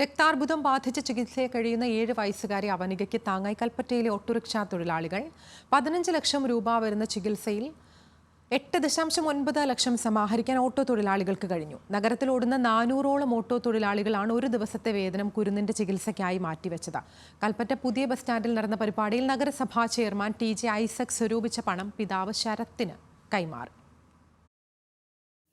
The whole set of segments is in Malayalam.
രക്താർബുദം ബാധിച്ച് ചികിത്സയിൽ കഴിയുന്ന ഏഴ് വയസ്സുകാരി അവനികയ്ക്ക് താങ്ങായി കൽപ്പറ്റയിലെ ഓട്ടോറിക്ഷാ തൊഴിലാളികൾ. പതിനഞ്ച് ലക്ഷം രൂപ വരുന്ന ചികിത്സയിൽ എട്ട് ദശാംശം ഒൻപത് ലക്ഷം സമാഹരിക്കാൻ ഓട്ടോ തൊഴിലാളികൾക്ക് കഴിഞ്ഞു. നഗരത്തിലോടുന്ന നാനൂറോളം ഓട്ടോ തൊഴിലാളികളാണ് ഒരു ദിവസത്തെ വേതനം കുരുന്നിന്റെ ചികിത്സയ്ക്കായി മാറ്റിവെച്ചത്. കൽപ്പറ്റ പുതിയ ബസ് സ്റ്റാൻഡിൽ നടന്ന പരിപാടിയിൽ നഗരസഭാ ചെയർമാൻ ടി ജെ ഐസക് സ്വരൂപിച്ച പണം പിതാവ് ശരത്തിന് കൈമാറി.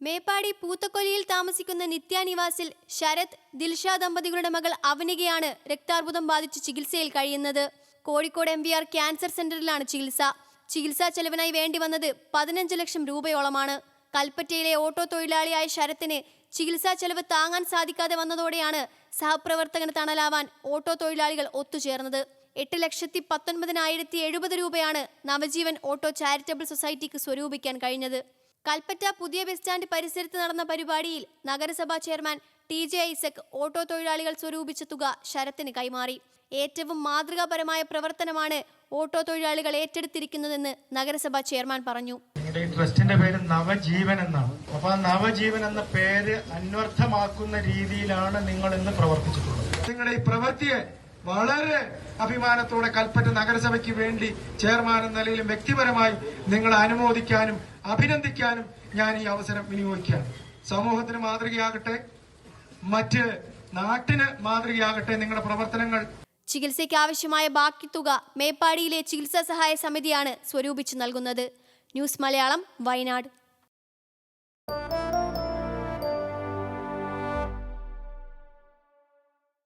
മേപ്പാടി പൂത്തക്കൊലിയിൽ താമസിക്കുന്ന നിത്യാനിവാസിൽ ശരത് ദിൽഷ ദമ്പതികളുടെ മകൾ അവനികയാണ് രക്താർബുദം ബാധിച്ച് ചികിത്സയിൽ കഴിയുന്നത്. കോഴിക്കോട് എം ക്യാൻസർ സെന്ററിലാണ് ചികിത്സ. ചികിത്സാ ചെലവിനായി വേണ്ടി വന്നത് പതിനഞ്ച് ലക്ഷം രൂപയോളമാണ്. കൽപ്പറ്റയിലെ ഓട്ടോ തൊഴിലാളിയായ ശരത്തിന് ചികിത്സാ ചെലവ് താങ്ങാൻ സാധിക്കാതെ വന്നതോടെയാണ് സഹപ്രവർത്തകന് തണലാവാൻ ഓട്ടോ തൊഴിലാളികൾ ഒത്തുചേർന്നത്. എട്ട് ലക്ഷത്തി പത്തൊൻപതിനായിരത്തി എഴുപത് രൂപയാണ് നവജീവൻ ഓട്ടോ ചാരിറ്റബിൾ സൊസൈറ്റിക്ക് സ്വരൂപിക്കാൻ കഴിഞ്ഞത്. കൽപ്പറ്റ പുതിയ ബസ് സ്റ്റാൻഡ് പരിസരത്ത് നടന്ന പരിപാടിയിൽ നഗരസഭാ chairman T J Isaac auto തൊഴിലാളികൾ സ്വരൂപിച്ച തുക ശരത്തിന് കൈമാറി. ഏറ്റവും മാതൃകാപരമായ പ്രവർത്തനമാണ് ഓട്ടോ തൊഴിലാളികൾ ഏറ്റെടുത്തിരിക്കുന്നതെന്ന് നഗരസഭാ ചെയർമാൻ പറഞ്ഞു. ഈ ട്രസ്റ്റിന്റെ പേര് നവജീവൻ എന്നാണ്. അപ്പൊ ആ നവജീവൻ എന്ന പേര് അന്വർത്ഥമാക്കുന്ന രീതിയിലാണ് നിങ്ങൾ ഇന്ന് പ്രവർത്തിച്ചിട്ടുള്ളത്. നിങ്ങളുടെ ഈ പ്രവൃത്തിയെ വളരെ അഭിമാനത്തോടെ കൽപ്പറ്റ നഗരസഭയ്ക്ക് വേണ്ടി ചെയർമാൻ എന്ന നിലയിലും വ്യക്തിപരമായി നിങ്ങളെ അനുമോദിക്കാനും അഭിനന്ദിക്കാനും ഞാൻ ഈ അവസരം വിനിയോഗിക്കുകയാണ്. സമൂഹത്തിന് മാതൃകയാകട്ടെ മറ്റ് നാട്ടിന് മാതൃകയാകട്ടെ നിങ്ങളുടെ പ്രവർത്തനങ്ങൾ. ചികിത്സയ്ക്ക് ആവശ്യമായ ബാക്കി തുക മേപ്പാടിയിലെ ചികിത്സാ സഹായ സമിതിയാണ് സ്വരൂപിച്ചു നൽകുന്നത്. ന്യൂസ് മലയാളം വയനാട്.